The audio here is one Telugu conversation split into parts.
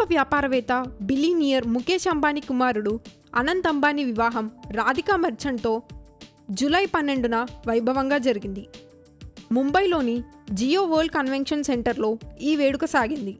వ్యాపారవేత్త బిలీనియర్ ముఖేష్ అంబానీ కుమారుడు అనంత్ అంబానీ వివాహం రాధికా మర్చంట్తో జూలై పన్నెండున వైభవంగా జరిగింది. ముంబైలోని జియో వరల్డ్ కన్వెన్షన్ సెంటర్లో ఈ వేడుక సాగింది.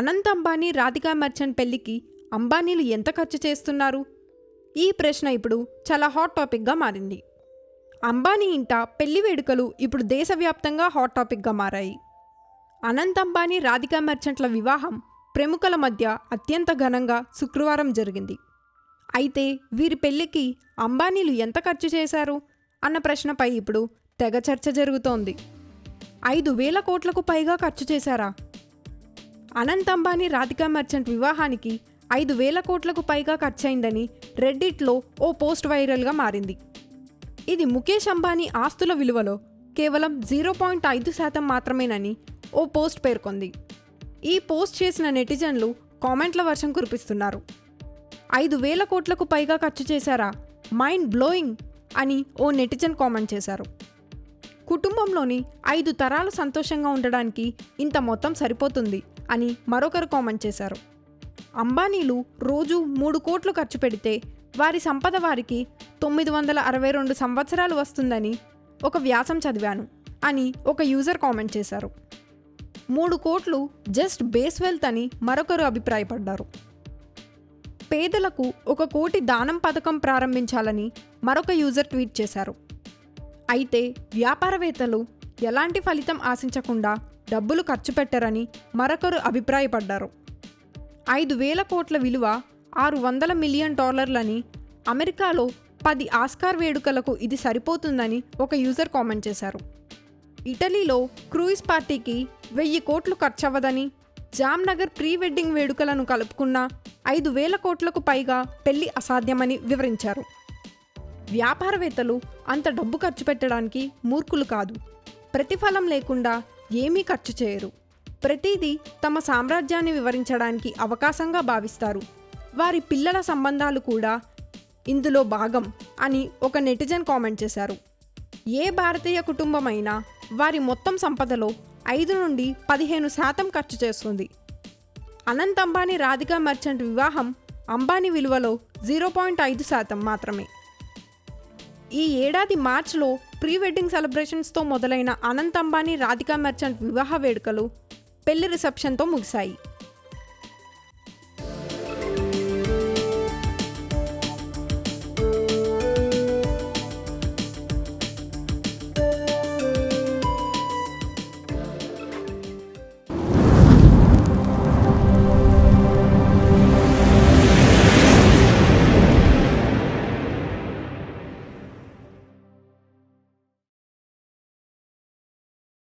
అనంత్ అంబానీ రాధికా మర్చెంట్ పెళ్ళికి అంబానీలు ఎంత ఖర్చు చేస్తున్నారు? ఈ ప్రశ్న ఇప్పుడు చాలా హాట్ టాపిక్గా మారింది. అంబానీ ఇంట పెళ్ళి వేడుకలు ఇప్పుడు దేశవ్యాప్తంగా హాట్ టాపిక్గా మారాయి. అనంత్ అంబానీ రాధికా మర్చెంట్ల వివాహం ప్రముఖుల మధ్య అత్యంత ఘనంగా శుక్రవారం జరిగింది. అయితే వీరి పెళ్ళికి అంబానీలు ఎంత ఖర్చు చేశారు? అన్న ప్రశ్నపై ఇప్పుడు తెగ చర్చ జరుగుతోంది. ఐదు వేల కోట్లకు పైగా ఖర్చు చేశారా? అనంత్ అంబానీ రాధికా మర్చెంట్ వివాహానికి ఐదు వేల కోట్లకు పైగా ఖర్చయిందని రెడ్డిట్లో ఓ పోస్ట్ వైరల్గా మారింది. ఇది ముఖేష్ అంబానీ ఆస్తుల విలువలో కేవలం జీరో పాయింట్ ఐదు శాతం మాత్రమేనని ఓ పోస్ట్ పేర్కొంది. ఈ పోస్ట్ చేసిన నెటిజన్లు కామెంట్ల వర్షం కురిపిస్తున్నారు. ఐదు వేల కోట్లకు పైగా ఖర్చు చేశారా మైండ్ బ్లోయింగ్ అని ఓ నెటిజన్ కామెంట్ చేశారు. కుటుంబంలోని ఐదు తరాలు సంతోషంగా ఉండడానికి ఇంత మొత్తం సరిపోతుంది అని మరొకరు కామెంట్ చేశారు. అంబానీలు రోజు మూడు కోట్లు ఖర్చు పెడితే వారి సంపద వారికి తొమ్మిది వందల అరవై రెండు సంవత్సరాలు వస్తుందని ఒక వ్యాసం చదివాను అని ఒక యూజర్ కామెంట్ చేశారు. మూడు కోట్లు జస్ట్ బేస్ వెల్త్ అని మరొకరు అభిప్రాయపడ్డారు. పేదలకు ఒక కోటి దానం పథకం ప్రారంభించాలని మరొక యూజర్ ట్వీట్ చేశారు. అయితే వ్యాపారవేత్తలు ఎలాంటి ఫలితం ఆశించకుండా డబ్బులు ఖర్చు పెట్టరని మరొకరు అభిప్రాయపడ్డారు. ఐదు వేల కోట్ల విలువ ఆరు వందల మిలియన్ డాలర్లని అమెరికాలో పది ఆస్కార్ వేడుకలకు ఇది సరిపోతుందని ఒక యూజర్ కామెంట్ చేశారు. ఇటలీలో క్రూయిజ్ పార్టీకి వెయ్యి కోట్లు ఖర్చవ్వదని జామ్నగర్ ప్రీ వెడ్డింగ్ వేడుకలను కలుపుకున్న ఐదు వేల కోట్లకు పైగా పెళ్ళి అసాధ్యమని వివరించారు. వ్యాపారవేత్తలు అంత డబ్బు ఖర్చు పెట్టడానికి మూర్ఖులు కాదు. ప్రతిఫలం లేకుండా ఏమీ ఖర్చు చేయరు. ప్రతిదీ తమ సామ్రాజ్యాన్ని వివరించడానికి అవకాశంగా భావిస్తారు. వారి పిల్లల సంబంధాలు కూడా ఇందులో భాగం అని ఒక నెటిజన్ కామెంట్ చేశారు. ఏ భారతీయ కుటుంబమైనా వారి మొత్తం సంపదలో ఐదు నుండి పదిహేను శాతం ఖర్చు చేస్తుంది. అనంత్ అంబానీ రాధికా మర్చెంట్ వివాహం అంబానీ విలువలో జీరో పాయింట్ ఐదు శాతం మాత్రమే. ఈ ఏడాది మార్చ్లో ప్రీ వెడ్డింగ్ సెలబ్రేషన్స్తో మొదలైన అనంత్ అంబానీ రాధికా మర్చెంట్ వివాహ వేడుకలు పెళ్ళి రిసెప్షన్తో ముగిశాయి.